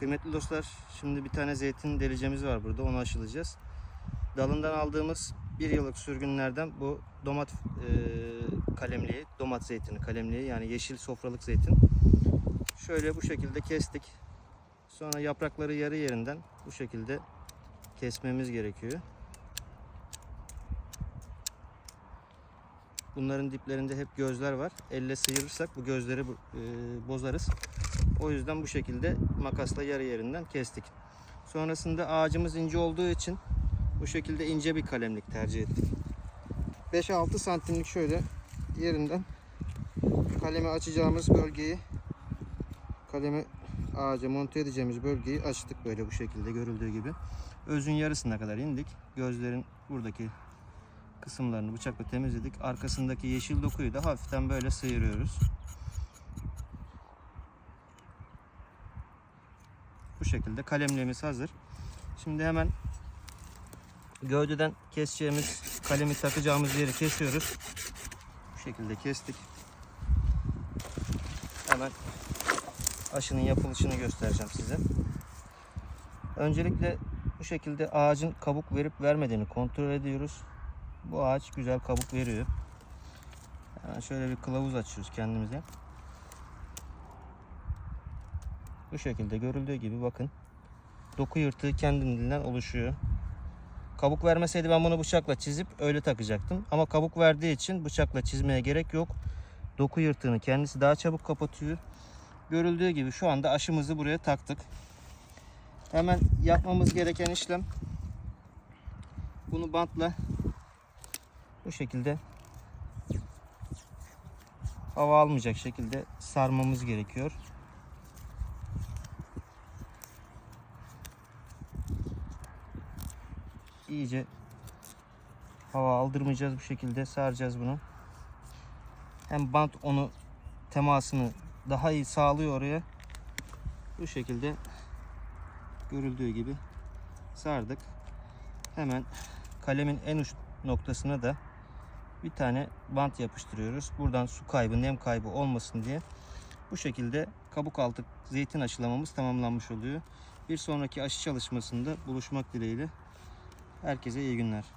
Kıymetli dostlar, şimdi bir tane zeytin delicemiz var burada. Onu aşılayacağız. Dalından aldığımız bir yıllık sürgünlerden bu domat e, kalemliği, domat zeytini kalemliği yani yeşil sofralık zeytin. Şöyle bu şekilde kestik. Sonra yaprakları yarı yerinden bu şekilde kesmemiz gerekiyor. Bunların diplerinde hep gözler var. Elle sıyırırsak bu gözleri e, bozarız. O yüzden bu şekilde makasla yarı yerinden kestik. Sonrasında ağacımız ince olduğu için bu şekilde ince bir kalemlik tercih ettik. 5-6 santimlik şöyle yerinden kalemi açacağımız bölgeyi kalemi ağaca monte edeceğimiz bölgeyi açtık böyle bu şekilde görüldüğü gibi. Özün yarısına kadar indik. Gözlerin buradaki kısımlarını bıçakla temizledik. Arkasındaki yeşil dokuyu da hafiften böyle sıyırıyoruz. Bu şekilde kalemliğimiz hazır. Şimdi hemen gövdeden keseceğimiz kalemi takacağımız yeri kesiyoruz. Bu şekilde kestik. Hemen aşının yapılışını göstereceğim size. Öncelikle bu şekilde ağacın kabuk verip vermediğini kontrol ediyoruz. Bu ağaç güzel kabuk veriyor. Hemen şöyle bir kılavuz açıyoruz kendimize. Bu şekilde görüldüğü gibi bakın. Doku yırtığı kendiliğinden oluşuyor. Kabuk vermeseydi ben bunu bıçakla çizip öyle takacaktım. Ama kabuk verdiği için bıçakla çizmeye gerek yok. Doku yırtığını kendisi daha çabuk kapatıyor. Görüldüğü gibi şu anda aşımızı buraya taktık. Hemen yapmamız gereken işlem bunu bantla bu şekilde hava almayacak şekilde sarmamız gerekiyor. iyice hava aldırmayacağız bu şekilde saracağız bunu. Hem bant onu temasını daha iyi sağlıyor oraya. Bu şekilde görüldüğü gibi sardık. Hemen kalemin en uç noktasına da bir tane bant yapıştırıyoruz. Buradan su kaybı, nem kaybı olmasın diye. Bu şekilde kabuk altı zeytin aşılamamız tamamlanmış oluyor. Bir sonraki aşı çalışmasında buluşmak dileğiyle. Herkese iyi günler.